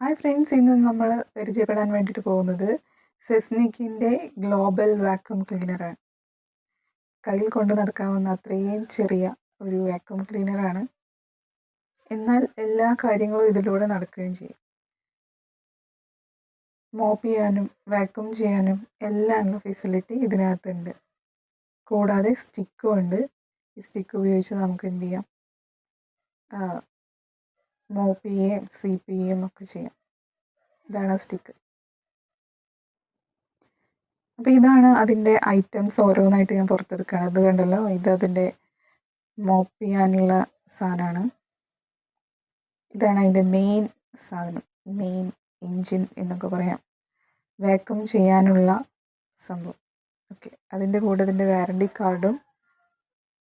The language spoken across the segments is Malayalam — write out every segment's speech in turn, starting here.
ഹായ് ഫ്രണ്ട്സ് ഇന്ന് നമ്മൾ പരിചയപ്പെടാൻ വേണ്ടിയിട്ട് പോകുന്നത് സെസ്നിക്കിന്റെ ഗ്ലോബൽ വാക്വം ക്ലീനറാണ്. കയ്യിൽ കൊണ്ട് നടക്കാവുന്ന അത്രയും ചെറിയ ഒരു വാക്യൂം ക്ലീനറാണ്. എന്നാൽ എല്ലാ കാര്യങ്ങളും ഇതിലൂടെ നടക്കുകയും ചെയ്യും. മോപ്പ് ചെയ്യാനും വാക്വം ചെയ്യാനും എല്ലാമുള്ള ഫെസിലിറ്റി ഇതിനകത്തുണ്ട്. കൂടാതെ സ്റ്റിക്കും ഉണ്ട്. ഈ സ്റ്റിക്ക് ഉപയോഗിച്ച് നമുക്ക് എന്ത് ചെയ്യാം? മോപ്പ് ചെയ്യുകയും സ്വീപ്പ് ചെയ്യുകയും ഒക്കെ ചെയ്യാം. ഇതാണ് സ്റ്റിക്ക് അപ്പോൾ ഇതാണ് അതിന്റെ ഐറ്റംസ് ഓരോന്നായിട്ട് ഞാൻ പുറത്തെടുക്കുകയാണ് അത് കണ്ടല്ലോ? ഇത് അതിന്റെ മോപ്പ് ചെയ്യാനുള്ള സാധനമാണ്. ഇതാണ് അതിന്റെ മെയിൻ സാധനം. മെയിൻ എൻജിൻ എന്നൊക്കെ പറയാം. വാക്വം ചെയ്യാനുള്ള സംഭവം. ഓക്കെ അതിന്റെ കൂടെ ഇതിന്റെ വാറണ്ടി കാർഡും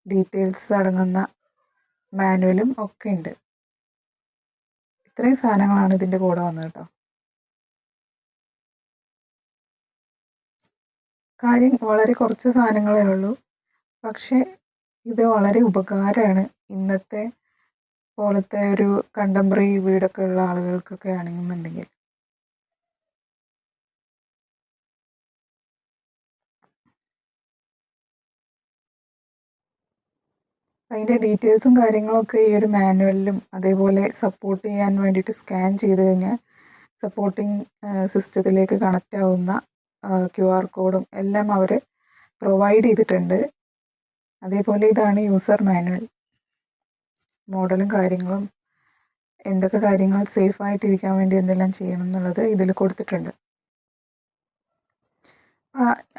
ഡീറ്റെയിൽസ് അടങ്ങുന്ന മാനുവലും ഒക്കെ ഉണ്ട്. ഇത്രയും സാധനങ്ങളാണ് ഇതിന്റെ കൂടെ വന്നത് കേട്ടോ. കാര്യം വളരെ കുറച്ച് സാധനങ്ങളേ ഉള്ളൂ. പക്ഷേ ഇത് വളരെ ഉപകാരമാണ് ഇന്നത്തെ പോലത്തെ ഒരു കണ്ടംപററി വീടൊക്കെ ഉള്ള ആളുകൾക്കൊക്കെ ആണെന്നുണ്ടെങ്കിൽ. അതിന്റെ ഡീറ്റെയിൽസും കാര്യങ്ങളൊക്കെ ഈ ഒരു മാനുവലിലും അതേപോലെ സപ്പോർട്ട് ചെയ്യാൻ വേണ്ടിയിട്ട് സ്കാൻ ചെയ്ത് കഴിഞ്ഞാൽ സപ്പോർട്ടിംഗ് സിസ്റ്റത്തിലേക്ക് കണക്റ്റ് ആവുന്ന ക്യു ആർ കോഡും എല്ലാം അവർ പ്രൊവൈഡ് ചെയ്തിട്ടുണ്ട്. അതേപോലെ ഇതാണ് യൂസർ മാനുവൽ മോഡലും കാര്യങ്ങളും എന്തൊക്കെ കാര്യങ്ങൾ സേഫ് ആയിട്ടിരിക്കാൻ വേണ്ടി എന്തെല്ലാം ചെയ്യണം എന്നുള്ളത് ഇതിൽ കൊടുത്തിട്ടുണ്ട്.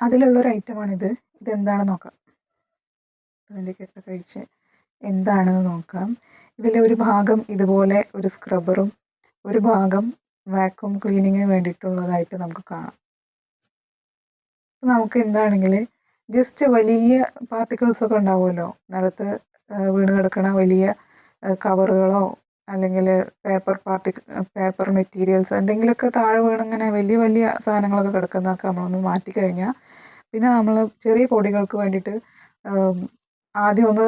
അതിലുള്ളൊരു ഐറ്റമാണിത് ഇതെന്താണെന്ന് നോക്കാം. അതിന്റെ കെട്ട കഴിച്ച് എന്താണെന്ന് നോക്കാം. ഇതിലെ ഒരു ഭാഗം ഇതുപോലെ ഒരു സ്ക്രബറും ഒരു ഭാഗം വാക്വം ക്ലീനിങ്ങിന് വേണ്ടിയിട്ടുള്ളതായിട്ട് നമുക്ക് കാണാം. നമുക്ക് എന്താണെങ്കിൽ ജസ്റ്റ് വലിയ പാർട്ടിക്കിൾസ് ഒക്കെ ഉണ്ടാവുമല്ലോ. നിലത്ത് വീണ് കിടക്കുന്ന വലിയ കവറുകളോ അല്ലെങ്കിൽ പേപ്പർ പാർട്ടി പേപ്പർ മെറ്റീരിയൽസ് എന്തെങ്കിലുമൊക്കെ താഴെ വീണിങ്ങനെ വലിയ വലിയ സാധനങ്ങളൊക്കെ കിടക്കുന്നതൊക്കെ നമ്മളൊന്ന് മാറ്റി കഴിഞ്ഞാൽ പിന്നെ നമ്മൾ ചെറിയ പൊടികൾക്ക് വേണ്ടിയിട്ട് ആദ്യം ഒന്ന്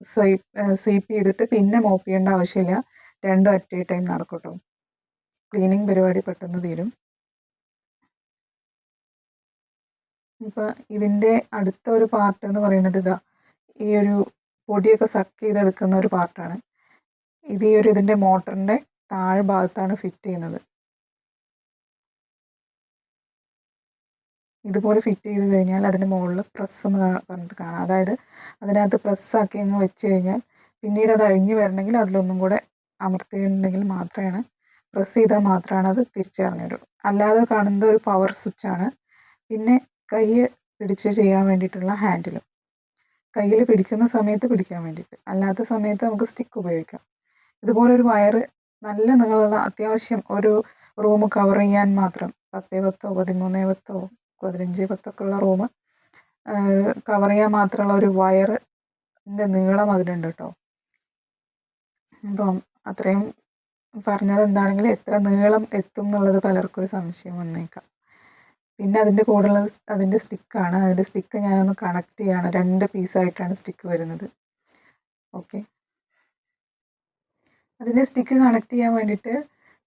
സ്വീപ്പ് സ്വീപ്പ് ചെയ്തിട്ട് പിന്നെ മോപ്പ് ചെയ്യേണ്ട ആവശ്യമില്ല. രണ്ടും അറ്റ് എ ടൈം നടക്കട്ടോ. ക്ലീനിങ് പരിപാടി പെട്ടെന്ന് തീരും. ഇപ്പോൾ ഇതിന്റെ അടുത്ത ഒരു പാർട്ട് എന്ന് പറയുന്നത് ഇതാ ഈ ഒരു പൊടിയൊക്കെ സക്ക് ചെയ്തെടുക്കുന്ന ഒരു പാർട്ടാണ് ഇത് ഈ ഒരു ഇതിന്റെ മോട്ടറിന്റെ താഴെ ഭാഗത്താണ് ഫിറ്റ് ചെയ്യുന്നത്. ഇതുപോലെ ഫിറ്റ് ചെയ്ത് കഴിഞ്ഞാൽ അതിന് മുകളിൽ പ്രസ് എന്ന് പറഞ്ഞിട്ട് കാണാം. അതായത് അതിനകത്ത് പ്രസ്സാക്കി അങ്ങ് വെച്ച് കഴിഞ്ഞാൽ പിന്നീട് അത് അഴിഞ്ഞു വരണമെങ്കിൽ അതിലൊന്നും കൂടെ അമർത്തിയിട്ടുണ്ടെങ്കിൽ മാത്രമാണ് പ്രസ് ചെയ്താൽ മാത്രമാണ് അത് തിരിച്ചറിഞ്ഞിടും അല്ലാതെ കാണുന്നത് ഒരു പവർ സ്വിച്ചാണ് പിന്നെ കൈ പിടിച്ച് ചെയ്യാൻ വേണ്ടിയിട്ടുള്ള ഹാൻഡിലും കയ്യിൽ പിടിക്കുന്ന സമയത്ത് പിടിക്കാൻ വേണ്ടിയിട്ട്. അല്ലാത്ത സമയത്ത് നമുക്ക് സ്റ്റിക്ക് ഉപയോഗിക്കാം. ഇതുപോലെ ഒരു വയർ നല്ല നീളമുള്ള അത്യാവശ്യം ഒരു റൂം കവർ ചെയ്യാൻ മാത്രം പത്തേ പത്തോ പതിമൂന്നേ പത്തോ പതിനഞ്ച് പത്തൊക്കെ ഉള്ള റൂം കവർ ചെയ്യാൻ മാത്രമുള്ള ഒരു വയറിന്റെ നീളം അതിനുണ്ട് കേട്ടോ അപ്പം അത്രയും പറഞ്ഞത് എന്താണെങ്കിൽ എത്ര നീളം എത്തും എന്നുള്ളത് പലർക്കും ഒരു സംശയം വന്നേക്കാം. പിന്നെ അതിന്റെ കൂടെയുള്ളത് അതിന്റെ സ്റ്റിക്കാണ് അതിന്റെ സ്റ്റിക്ക് ഞാനൊന്ന് കണക്ട് ചെയ്യാണ്. രണ്ട് പീസായിട്ടാണ് സ്റ്റിക്ക് വരുന്നത്. ഓക്കെ അതിന്റെ സ്റ്റിക്ക് കണക്ട് ചെയ്യാൻ വേണ്ടിയിട്ട്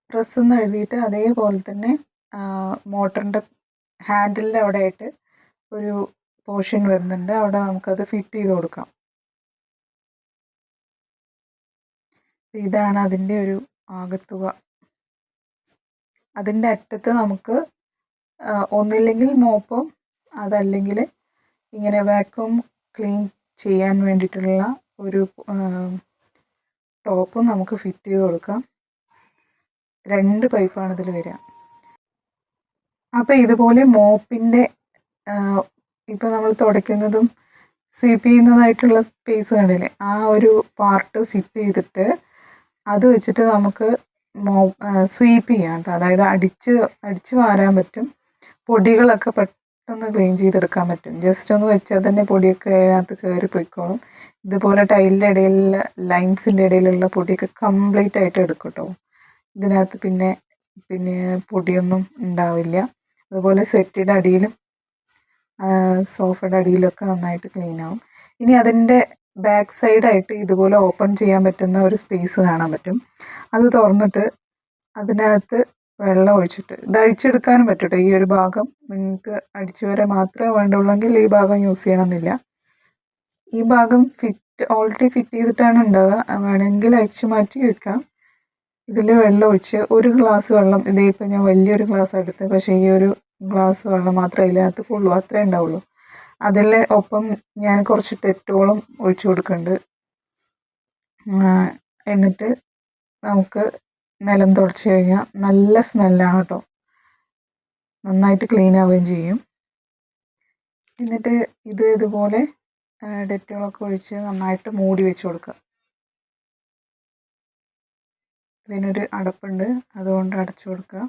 പ്രസ് എന്ന് എഴുതിയിട്ട് അതേപോലെ തന്നെ മോട്ടറിന്റെ ഹാൻഡിലിന്റെ അവിടെ ആയിട്ട് ഒരു പോർഷൻ വരുന്നുണ്ട്. അവിടെ നമുക്കത് ഫിറ്റ് ചെയ്ത് കൊടുക്കാം. ഇതാണ് അതിന്റെ ഒരു ആകത്തുക. അതിന്റെ അറ്റത്ത് നമുക്ക് ഒന്നില്ലെങ്കിൽ മോപ്പും അതല്ലെങ്കിൽ ഇങ്ങനെ വാക്വം ക്ലീൻ ചെയ്യാൻ വേണ്ടിയിട്ടുള്ള ഒരു ടോപ്പും നമുക്ക് ഫിറ്റ് ചെയ്ത് കൊടുക്കാം. രണ്ട് പൈപ്പാണ് ഇതിൽ വരിക. അപ്പോൾ ഇതുപോലെ മോപ്പിന്റെ ഇപ്പോൾ നമ്മൾ തുടയ്ക്കുന്നതും സ്വീപ്പ് ചെയ്യുന്നതായിട്ടുള്ള സ്പേസ് കണ്ടില്ലേ? ആ ഒരു പാർട്ട് ഫിറ്റ് ചെയ്തിട്ട് അത് വെച്ചിട്ട് നമുക്ക് മോ സ്വീപ്പ് ചെയ്യാം കേട്ടോ. അതായത് അടിച്ച് അടിച്ച് വാരാൻ പറ്റും. പൊടികളൊക്കെ പെട്ടെന്ന് ക്ലീൻ ചെയ്തെടുക്കാൻ പറ്റും. ജസ്റ്റ് ഒന്ന് വെച്ചാൽ തന്നെ പൊടിയൊക്കെ അതിനകത്ത് കയറി പോയിക്കോളും. ഇതുപോലെ ടൈലിന്റെ ഇടയിലുള്ള ലൈൻസിന്റെ ഇടയിലുള്ള പൊടിയൊക്കെ കംപ്ലീറ്റ് ആയിട്ട് എടുക്കും കേട്ടോ. ഇതിനകത്ത് പിന്നെ പിന്നെ പൊടിയൊന്നും ഉണ്ടാവില്ല. അതുപോലെ സെറ്റിയുടെ അടിയിലും സോഫയുടെ അടിയിലൊക്കെ നന്നായിട്ട് ക്ലീൻ ആവും. ഇനി അതിന്റെ ബാക്ക് സൈഡായിട്ട് ഇതുപോലെ ഓപ്പൺ ചെയ്യാൻ പറ്റുന്ന ഒരു സ്പേസ് കാണാൻ പറ്റും. അത് തുറന്നിട്ട് അതിനകത്ത് വെള്ളം ഒഴിച്ചിട്ട് ഇത് അഴിച്ചെടുക്കാനും പറ്റും ഈ ഒരു ഭാഗം നിങ്ങൾക്ക് അടിച്ചു വരെ മാത്രമേ വേണ്ടുള്ളെങ്കിൽ ഈ ഭാഗം യൂസ് ചെയ്യണമെന്നില്ല. ഈ ഭാഗം ഫിറ്റ് ഓൾറെഡി ഫിറ്റ് ചെയ്തിട്ടാണ് ഉണ്ടാവുക. വേണമെങ്കിൽ അഴിച്ചു മാറ്റി വെക്കാം. ഇതിൽ വെള്ളം ഒഴിച്ച് ഒരു ഗ്ലാസ് വെള്ളം ഇതേ ഇപ്പം ഞാൻ വലിയൊരു ഗ്ലാസ് എടുത്ത് പക്ഷേ ഈ ഒരു ഗ്ലാസ് വെള്ളം മാത്രമേ ഇല്ലാത്ത കൊള്ളൂ അത്രേ ഉണ്ടാവുള്ളൂ. അതിൽ ഒപ്പം ഞാൻ കുറച്ച് ഡെറ്റോളും ഒഴിച്ചു കൊടുക്കുന്നുണ്ട്. എന്നിട്ട് നമുക്ക് നിലം തുടച്ച് കഴിഞ്ഞാൽ നല്ല സ്മെല്ലാണ് കേട്ടോ. നന്നായിട്ട് ക്ലീൻ ആവുകയും ചെയ്യും. എന്നിട്ട് ഇത് ഇതുപോലെ ഡെറ്റോളൊക്കെ ഒഴിച്ച് നന്നായിട്ട് മൂടി വെച്ച് കൊടുക്കുക. ഇതിനൊരു അടപ്പുണ്ട്. അതുകൊണ്ട് അടച്ചു കൊടുക്കുക.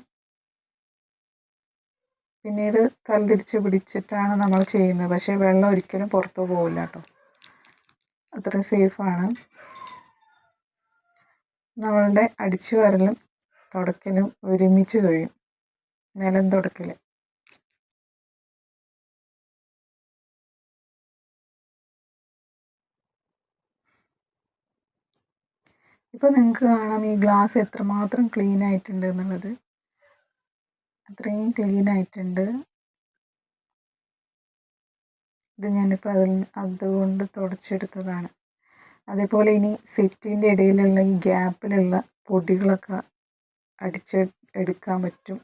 പിന്നീട് തലതിരിച്ച് പിടിച്ചിട്ടാണ് നമ്മൾ ചെയ്യുന്നത്. പക്ഷേ വെള്ളം ഒരിക്കലും പുറത്തു പോകില്ല കേട്ടോ. അത്ര സേഫാണ് നമ്മളുടെ അടിച്ചു വരലും തുടക്കലും ഒരുമിച്ച് കഴിയും. നിലം തുടക്കൽ ഇപ്പോൾ നിങ്ങൾക്ക് കാണാം ഈ ഗ്ലാസ് എത്രമാത്രം ക്ലീൻ ആയിട്ടുണ്ട് എന്നുള്ളത്. അത്രയും ക്ലീൻ ആയിട്ടുണ്ട്. ഇത് ഞാനിപ്പോൾ അതിൽ അതുകൊണ്ട് തുടച്ചെടുത്തതാണ്. അതേപോലെ ഇനി സെറ്റിന്റെ ഇടയിലുള്ള ഈ ഗ്യാപ്പിലുള്ള പൊടികളൊക്കെ അടിച്ച് എടുക്കാൻ പറ്റും.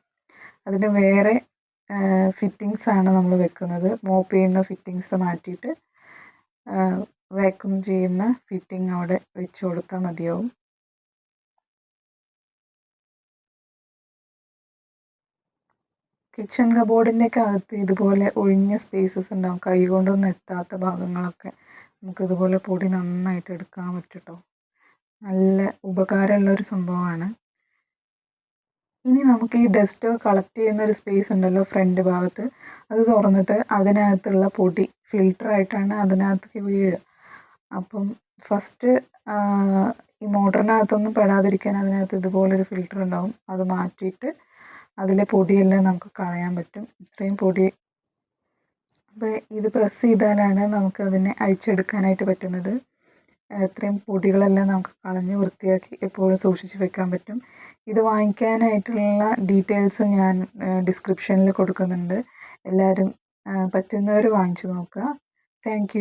അതിന് വേറെ ഫിറ്റിങ്സ് ആണ് നമ്മൾ വെക്കുന്നത്. മോപ്പ് ചെയ്യുന്ന ഫിറ്റിങ്സ് മാറ്റിയിട്ട് വാക്യൂം ചെയ്യുന്ന ഫിറ്റിംഗ് അവിടെ വെച്ച് കൊടുത്താൽ മതിയാവും. കിച്ചൺ കബോർഡിന്റെയൊക്കെ അകത്ത് ഇതുപോലെ ഒഴിഞ്ഞ സ്പേസസ് ഉണ്ടാവും. കൈ കൊണ്ടൊന്നും എത്താത്ത ഭാഗങ്ങളൊക്കെ നമുക്ക് ഇതുപോലെ പൊടി നന്നായിട്ട് എടുക്കാൻ പറ്റും കേട്ടോ നല്ല ഉപകാരമുള്ളൊരു സംഭവമാണ്. ഇനി നമുക്ക് ഈ ഡസ്റ്റ് കളക്ട് ചെയ്യുന്ന ഒരു സ്പേസ് ഉണ്ടല്ലോ ഫ്രണ്ട് ഭാഗത്ത്. അത് തുറന്നിട്ട് അതിനകത്തുള്ള പൊടി ഫിൽറ്ററായിട്ടാണ് അതിനകത്തേക്ക് വീഴുക അപ്പം ഫസ്റ്റ് ഈ മോട്ടറിനകത്തൊന്നും പെടാതിരിക്കാൻ അതിനകത്ത് ഇതുപോലൊരു ഫിൽറ്റർ ഉണ്ടാവും. അത് മാറ്റിയിട്ട് അതിലെ പൊടിയെല്ലാം നമുക്ക് കളയാൻ പറ്റും. ഇത്രയും പൊടി അപ്പോൾ ഇത് പ്രസ് ചെയ്താലാണ് നമുക്ക് അതിനെ അഴിച്ചെടുക്കാനായിട്ട് പറ്റുന്നത്. ഇത്രയും പൊടികളെല്ലാം നമുക്ക് കളഞ്ഞ് വൃത്തിയാക്കി എപ്പോഴും സൂക്ഷിച്ച് വെക്കാൻ പറ്റും. ഇത് വാങ്ങിക്കാനായിട്ടുള്ള ഡീറ്റെയിൽസ് ഞാൻ ഡിസ്ക്രിപ്ഷനിൽ കൊടുക്കുന്നുണ്ട്. എല്ലാവരും പറ്റുന്നവർ വാങ്ങിച്ചു നോക്കുക. താങ്ക്